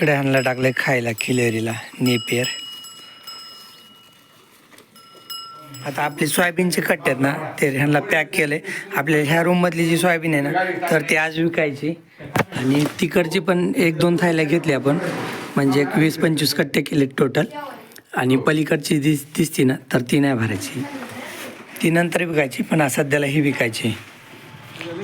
इकडे ह्यांना टाकलंय खायला खिलेरीला नेपियर. आता आपली सोयाबीनचे कट्टे आहेत ना ते ह्यांना पॅक केले आपल्या ह्या रूममधली जी सोयाबीन आहे ना तर ती आज विकायची. आणि तिकडची पण एक दोन थायला घेतली आपण. म्हणजे एक वीस पंचवीस कट्टे केले टोटल आणि पलीकडची दिस दिसती ना तर ती नाही भरायची. ती नंतर विकायची पण सध्याला ही विकायची.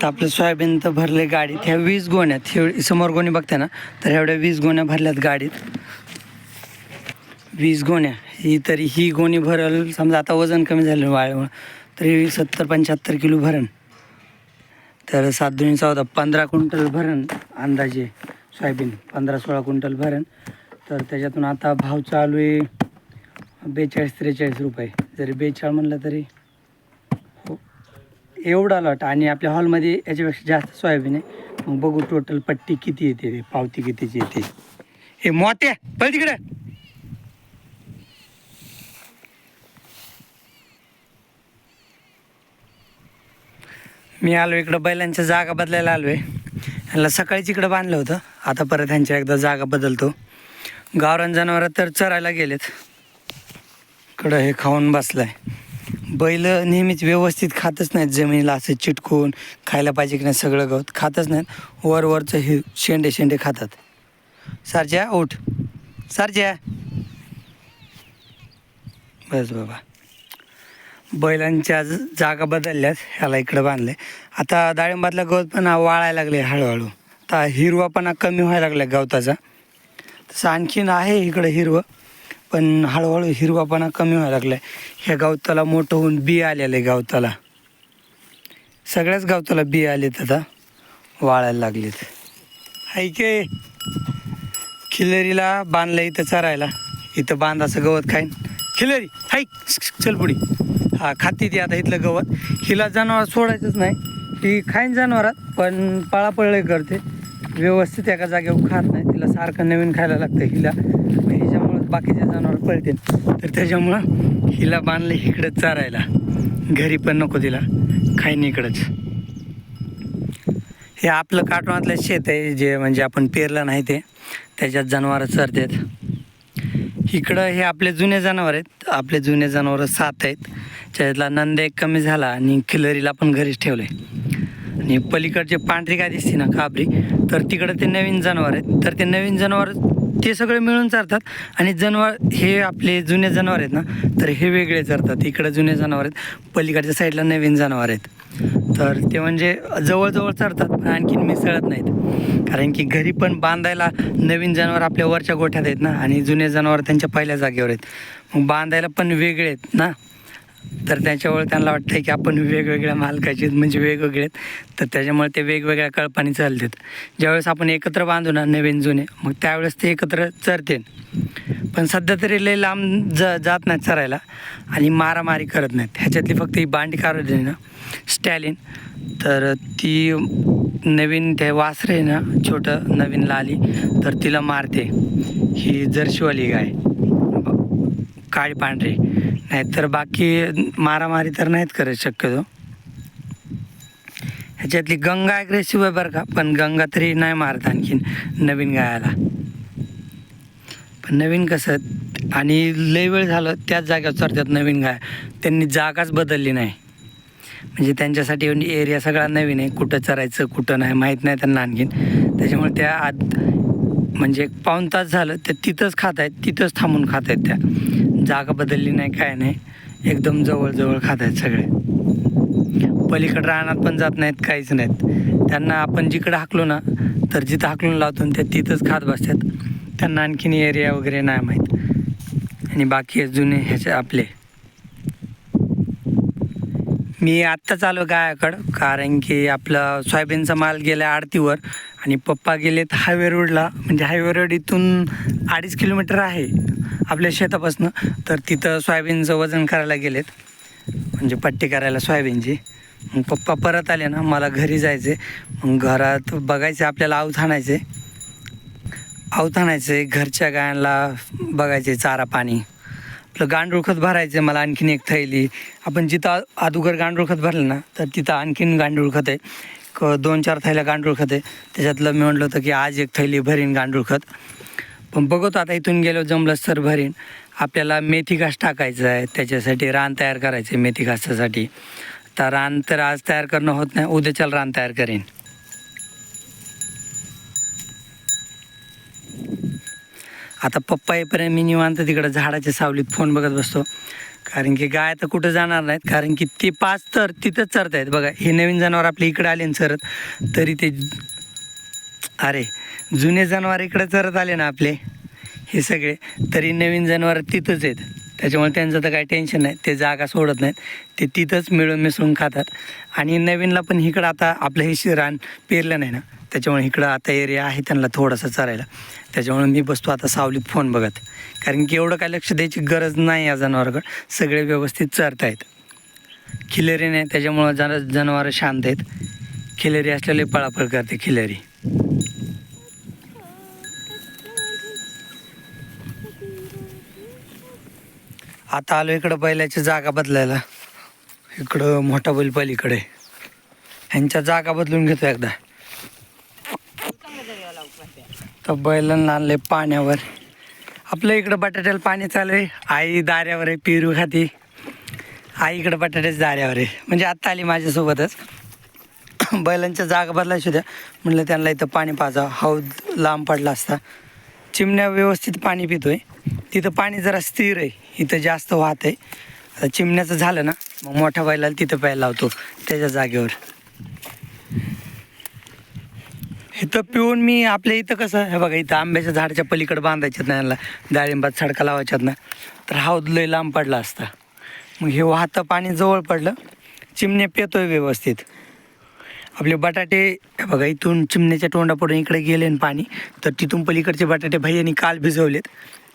तर आपलं सोयाबीन तर भरले गाडीत. ह्या वीस गोण्यात हे समोर गोणी बघते ना तर एवढ्या वीस गोण्या भरल्यात गाडीत. वीस गोण्या. ही तरी ही गोणी भरल समजा आता वजन कमी झालं वाळमुळं तरी सत्तर पंच्याहत्तर किलो भरण तर सात दोन्ही चौदा पंधरा क्विंटल भरण अंदाजे सोयाबीन पंधरा सोळा क्विंटल भरण तर त्याच्यातून आता भाव चालू आहे बेचाळीस त्रेचाळीस रुपये. जरी बेचाळ म्हणलं तरी एवढा लॉट आणि आपल्या हॉलमध्ये याच्यापेक्षा जास्त सोयाबीन आहे. मग बघू टोटल पट्टी किती येते ते, पावती कितीची येते. हे मोठ्या पळ तिकडे. मी आलो इकडं बैलांच्या जागा बदलायला आलो आहे ह्याला सकाळीच इकडं बांधलं होतं. आता परत ह्यांच्या एकदा जागा बदलतो. गावरान जनावरं तर चरायला गेलेत. इकडं हे खाऊन बसलाय. बैल नेहमीच व्यवस्थित खातच नाहीत जमिनीला असं चिटकून खायला पाहिजे की नाही सगळं गवत खातच नाहीत. वर वरचं हे शेंडे शेंडे खातात. सारख्या उठ. सारख्या बस बाबा. बैलांच्या जागा बदलल्यात ह्याला इकडं बांधले आता डाळिंबातला गवत पण वाळायला लागले हळूहळू. आता हिरवापणा कमी व्हायला लागला गवताचा. तसं आणखीन आहे इकडं हिरवं. पण हळूहळू हिरवापणा कमी व्हायला लागला ह्या गवताला मोठं होऊन बी आलेलं आहे गवताला. सगळ्याच गवताला बी आलेत आता. वाळायला लागलेत. ऐके खिलरीला बांधलं इथं चरायला. इथं बांधाचं गवत खाईन. खिलरी हाय. चल हा खाती ती आता इथलं गवत. हिला जनावर सोडायचंच नाही. ती खाईन जनावरात पण पळापळ करते. व्यवस्थित एका जागेवर खात नाही. तिला सारखं नवीन खायला लागतं हिला. बाकीचे जनावर पळतील. तर त्याच्यामुळं हिला बांधलं इकडं चारायला. घरी पण नको तिला. खाईन इकडंच. हे आपलं काटवातलं शेत आहे जे म्हणजे आपण पेरलं नाही ते. त्याच्यात जनावरं चरतात. इकडं हे आपले जुने जनावर आहेत. आपले जुने जनावरं सात आहेत. त्याच्यातला नंद एक कमी झाला आणि खिलरीला पण घरीच ठेवलं आहे आणि पलीकडचे पांढरी काय दिसते ना काबरी तर तिकडं ते नवीन जनावर आहेत. तर ते नवीन जनावर ते सगळे मिळून चारतात. आणि जनावर हे आपले जुने जनावर आहेत ना तर हे वेगळे चरतात. इकडं जुने जनावर आहेत पलीकडच्या साईडला नवीन जनावर आहेत. तर ते म्हणजे जवळजवळ चरतात पण आणखीन मिसळत नाहीत. कारण की घरी पण बांधायला नवीन जनावर आपल्या वरच्या गोठ्यात आहेत ना आणि जुने जनावर त्यांच्या पहिल्या जागेवर आहेत. मग बांधायला पण वेगळे आहेत ना. तर त्याच्यामुळे त्यांना वाटतं की आपण वेगवेगळ्या मालकाचे म्हणजे वेगवेगळे आहेत. तर त्याच्यामुळे ते वेगवेगळ्या कळपानी चालतात. ज्यावेळेस आपण एकत्र बांधू ना नवीन जुने मग त्यावेळेस ते एकत्र चरते पण सध्या तरी लय लांब ज जात नाहीत चरायला आणि मारामारी करत नाहीत. ह्याच्यातली फक्त ही बांडी कारवली ना स्टॅलिन. तर ती नवीन ते वासरे ना छोटं नवीन लाली तर तिला मारते. ही जर्शीवाली गाय. काळी पांढरी. नाहीतर बाकी मारामारी तर नाहीत करत शक्यतो. ह्याच्यातली गंगा ॲग्रेसिव्ह आहे बरं का पण गंगा तरी नाही मारत आणखीन नवीन गायाला. पण नवीन कसं आणि लय वेळ झालं त्याच जागेवर चरतात नवीन गाय. त्यांनी जागाच बदलली नाही. म्हणजे त्यांच्यासाठी एरिया सगळा नवीन आहे कुठं चरायचं कुठं नाही माहीत नाही त्यांना आणखीन. त्याच्यामुळे त्या आत म्हणजे एक पाऊण तास झालं ते तिथंच खात आहेत तिथंच थांबून खात आहेत त्या. जागा बदलली नाही काय नाही. एकदम जवळजवळ खात आहेत सगळे. पलीकडं रानात पण जात नाहीत काहीच नाहीत. त्यांना आपण जिकडं हाकलो ना तर जिथं हाकलून लावतो ते त्या तिथंच खात बसतात. त्यांना आणखीन एरिया वगैरे नाही माहीत. आणि बाकी जुने ह्याचे आपले. मी आत्ताच आलो गायाकडं कारण की आपलं सोयाबीनचा माल गेला आडतीवर आणि पप्पा गेलेत हायवे रोडला. म्हणजे हायवे रोड इथून अडीच किलोमीटर आहे. आपल्या शेतापासनं. तर तिथं सोयाबीनचं वजन करायला गेलेत. म्हणजे पट्टी करायला सोयाबीनची. मग पप्पा परत आले ना मला घरी जायचे मग घरात बघायचे आपल्याला आऊत आणायचे आऊत आणायचे घरच्या गायांना बघायचे चारा पाणी. आपलं गांडूळ खत भरायचं मला आणखीन एक थैली. आपण जिथं अदुगर गांडूळ खत भरलं ना तर तिथं आणखीन गांडूळ खत आहे. क दोन चार थैल्या गांडूळ खत आहे. त्याच्यातलं मी म्हटलं होतं की आज एक थैली भरीन गांडूळ खत. पण बघतो आता इथून गेलो जमलंच तर भरीन. आपल्याला मेथी घास टाकायचं आहे. त्याच्यासाठी रान तयार करायचं आहे मेथी घासासाठी. तर रान तर आज तयार करणं होत नाही. उद्याच्याला रान तयार करेन. आता पप्पा येईपर्यंत मी निवांत तिकडं झाडाच्या सावलीत फोन बघत बसतो. कारण की गाय तर कुठं जाणार नाहीत. कारण की ती पाच तर तिथंच चरत आहेत बघा हे नवीन जनावर आपल्या इकडे आले ना चरत तरी ते अरे जुने जनावर इकडे चरत आले ना आपले. हे सगळे तरी नवीन जनावर तिथंच आहेत. त्याच्यामुळे त्यांचं तर काही टेन्शन नाही. ते जागा सोडत नाहीत. ते तिथंच मिळून मिसळून खातात. आणि नवीनला पण इकडं आता आपलं हे शिरान पेरलं नाही ना. त्याच्यामुळे इकडं आता एरिया आहे त्यांना थोडासा चरायला. त्याच्यामुळे मी बसतो आता सावलीत फोन बघत. कारण की एवढं काय लक्ष द्यायची गरज नाही या जनावराकडं. सगळे व्यवस्थित चरतायत. खिलेरी नाही त्याच्यामुळं जन जनावरं शांत आहेत. खिलेरी असलेले पळापळ करते खिलेरी. आता आलो इकडं बैलाची जागा बदलायला. इकडं मोठा बैल पलीकडे. ह्यांच्या जागा बदलून घेतो एकदा. तर बैलांना आणले पाण्यावर. आपलं इकडं बटाट्याला पाणी चालू आहे. आई दाऱ्यावर आहे पिरू खाती. आई इकडं बटाट्याच्या दाऱ्यावर आहे. म्हणजे आत्ता आली माझ्यासोबतच. बैलांच्या जागा बदलायची होत्या म्हटलं त्यांना इथं पाणी पाजा हौद लांब पडला असता. चिमण्या व्यवस्थित पाणी पितोय. तिथं पाणी जरा स्थिर आहे. इथं जास्त वाहत आहे. आता चिमण्याचं झालं ना मग मोठ्या बैलाला तिथं प्यायला लावतो त्याच्या जागेवर. इथं पिऊन मी आपल्या इथं कसं हे बघा इथं आंब्याच्या झाडाच्या पलीकडे बांधायच्यात ना यांना डाळिंबात सडका लावायच्यात ना तर हौद लय लांब पडला असता. मग हे वाहतं पाणी जवळ पडलं चिमणे पेतोय व्यवस्थित. आपले बटाटे हे बघा इथून चिमण्याच्या तोंडापुढे इकडे गेले पाणी तर तिथून पलीकडचे बटाटे भैयानी काल भिजवलेत.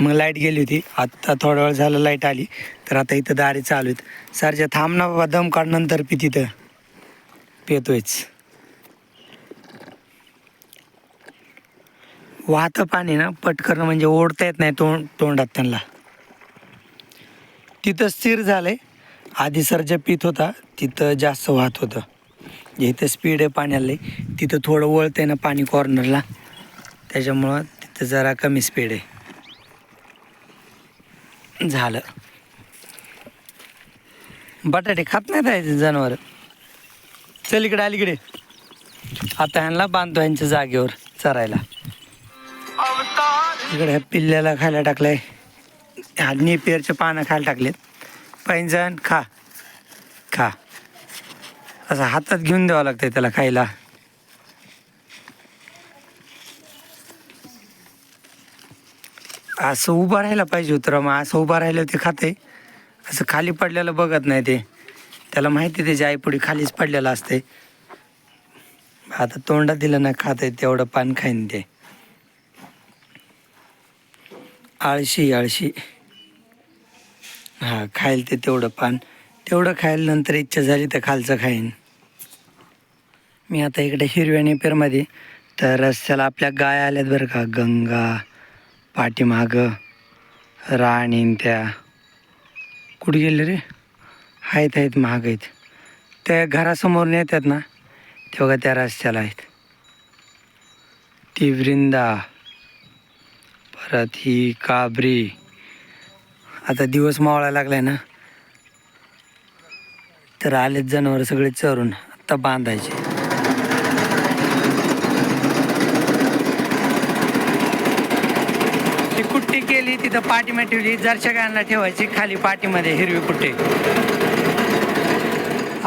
मग लाइट गेली होती. आत्ता थोडा वेळ झाला लाइट आली. तर आता इथं दारे चालू आहेत. सरच्या थांब ना बाबा दम काढनंतर पी तिथं. पेतोयच. वाहतं पाणी ना पटकन म्हणजे ओढता येत नाही तोंड तोंडात त्यांना. तिथं स्थिर झालंय. आधी सर्ज पित होता तिथं जास्त वाहत होतं. जे इथं स्पीड आहे पाण्याला तिथं थोडं वळतंय ना पाणी कॉर्नरला त्याच्यामुळं तिथं जरा कमी स्पीड आहे. झालं. बटाटे खात नाहीत आहे जनावर. चल इकडे अलीकडे आता ह्यांना बांधतो ह्यांच्या जागेवर चरायला. इकडे पिल्ल्याला खायला टाकलंय. हा नेपियरचे पानं खायला टाकलेत. पैंजण खा. खा. असं हातात घेऊन द्यावं लागतंय त्याला खायला. असं उभं राहायला पाहिजे होतं मग असं उभं राहिलं ते खाते. असं खाली पडलेलं बघत नाही ते. त्याला माहिती त्याची आईपुढी खालीच पडलेलं असते आता तोंडात दिलं ना खात आहे तेवढं पान खाईन ते. आळशी आळशी. हा खाईल ते तेवढं पान. तेवढं खायला नंतर इच्छा झाली तर खालचं खाईन. मी आता इकडे हिरव्या नेपेरमध्ये. तर रस्त्याला आपल्या गाय आल्यात बरं का. गंगा. पाठीमागं राणीन त्या कुठे गेले रे? आहेत आहेत महाग आहेत. त्या घरासमोर येतात ना? ते बघा त्या रस्त्याला आहेत? ती वृंदा परत ही काबरी. आता दिवस मावळायला लागलाय ना? तर आलेत जनावर सगळे चरून आता बांधायचे ती कुट्टी केली तिथं पाठीमध्ये ठेवली दर्शकांना ठेवायची खाली पाठीमध्ये हिरवी कुट्टी.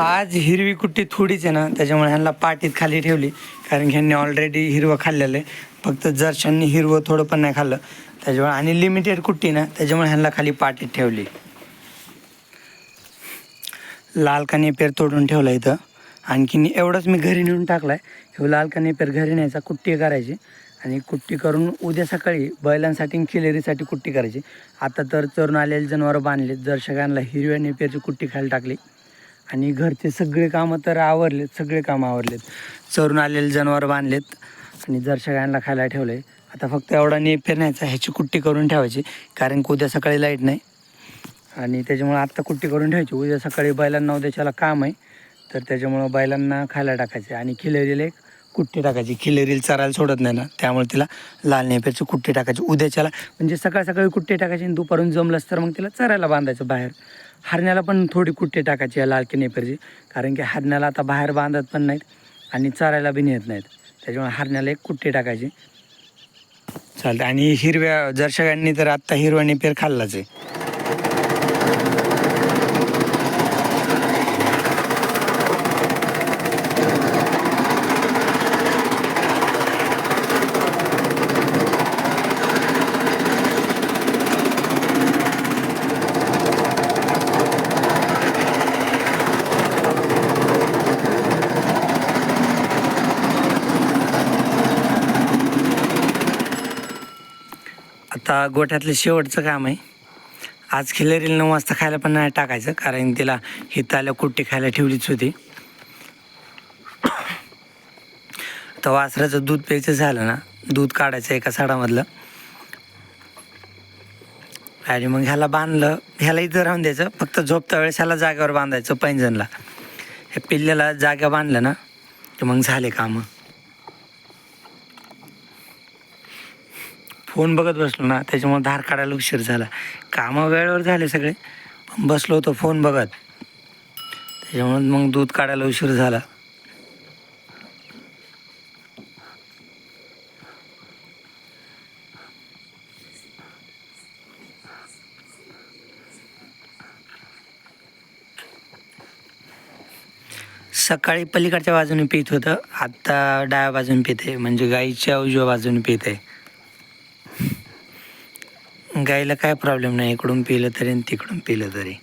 आज हिरवी कुट्टी थोडीच आहे ना त्याच्यामुळे ह्यांना पाठीत खाली ठेवली. कारण की ह्यांनी ऑलरेडी हिरवं खाल्लेलं आहे. फक्त जर्शांनी हिरवं थोडं पण नाही खाल्लं. त्याच्यामुळे आणि लिमिटेड कुट्टी ना त्याच्यामुळे ह्यांना खाली पाठीत ठेवली. लाल कानेपेर तोडून ठेवला इथं. आणखीन एवढंच मी घरी नेऊन टाकलाय. हे लाल कानेपेर घरी न्यायचा कुट्टी करायची. आणि कुट्टी करून उद्या सकाळी बैलांसाठी आणि खिलेरीसाठी कुट्टी करायची. आता तर चरून आलेले जनावरं बांधलेत. जर्शकांना हिरव्या नेपेरची कुट्टी खायला टाकली. आणि घरचे सगळे कामं तर आवरलेत. सगळे कामं आवरलेत. चरून आलेले जनावर बांधलेत. आणि जर्शकांना खायला ठेवले आता फक्त एवढा नेपेर न्यायचा. ह्याची कुट्टी करून ठेवायची. कारण की उद्या सकाळी लाइट नाही. आणि त्याच्यामुळं आत्ता कुट्टी करून ठेवायची. उद्या सकाळी बैलांना उद्याच्याला काम आहे. तर त्याच्यामुळं बैलांना खायला टाकायचे. आणि खिलेरीला एक कुट्टी टाकायची. खिलेरील चरायला सोडत नाही ना. त्यामुळे तिला लाल नेप्याची कुट्टी टाकायची. उद्याच्याला म्हणजे सकाळ सकाळी कुट्टी टाकायची आणि दुपारून जमलंच तर मग तिला चरायला बांधायचं बाहेर. हरण्याला पण थोडी कुट्टी टाकायची या लाल नेपेरची कारण की हरण्याला आता बाहेर बांधत पण नाहीत आणि चरायला बी नेत नाहीत. त्याच्यामुळे हरण्याला एक कुट्टी टाकायची. चालतं आणि हिरव्या जर्शकांनी तर आत्ता हिरवा नेपेर खाल्लाच आहे. आता गोठ्यातलं शेवटचं काम आहे. आज खिलरील नऊ वाजता खायला पण नाही टाकायचं कारण तिला हिताला कुट्टी खायला ठेवलीच होती. तर वासराचं दूध प्यायचं झालं ना दूध काढायचं एका साडामधलं. आणि मग ह्याला बांधलं ह्याला इथं राहून द्यायचं फक्त झोपता वेळेस ह्याला जागेवर बांधायचं पैंजणला. हे पिल्ल्याला जागा बांधलं ना तर मग झाले कामं. फोन बघत बसलो ना त्याच्यामुळे धार काढायला उशीर झाला. कामं वेळेवर झाले सगळे पण बसलो होतो फोन बघत. त्याच्यामुळे मग दूध काढायला उशीर झाला. सकाळी पलीकडच्या बाजूने पित होतं आत्ता डाव्या बाजूने पिते म्हणजे गाईच्या उजव्या बाजूने पित गायला गाईला काय प्रॉब्लेम नाही इकडून पिलं तरी आणि तिकडून पिलं तरी.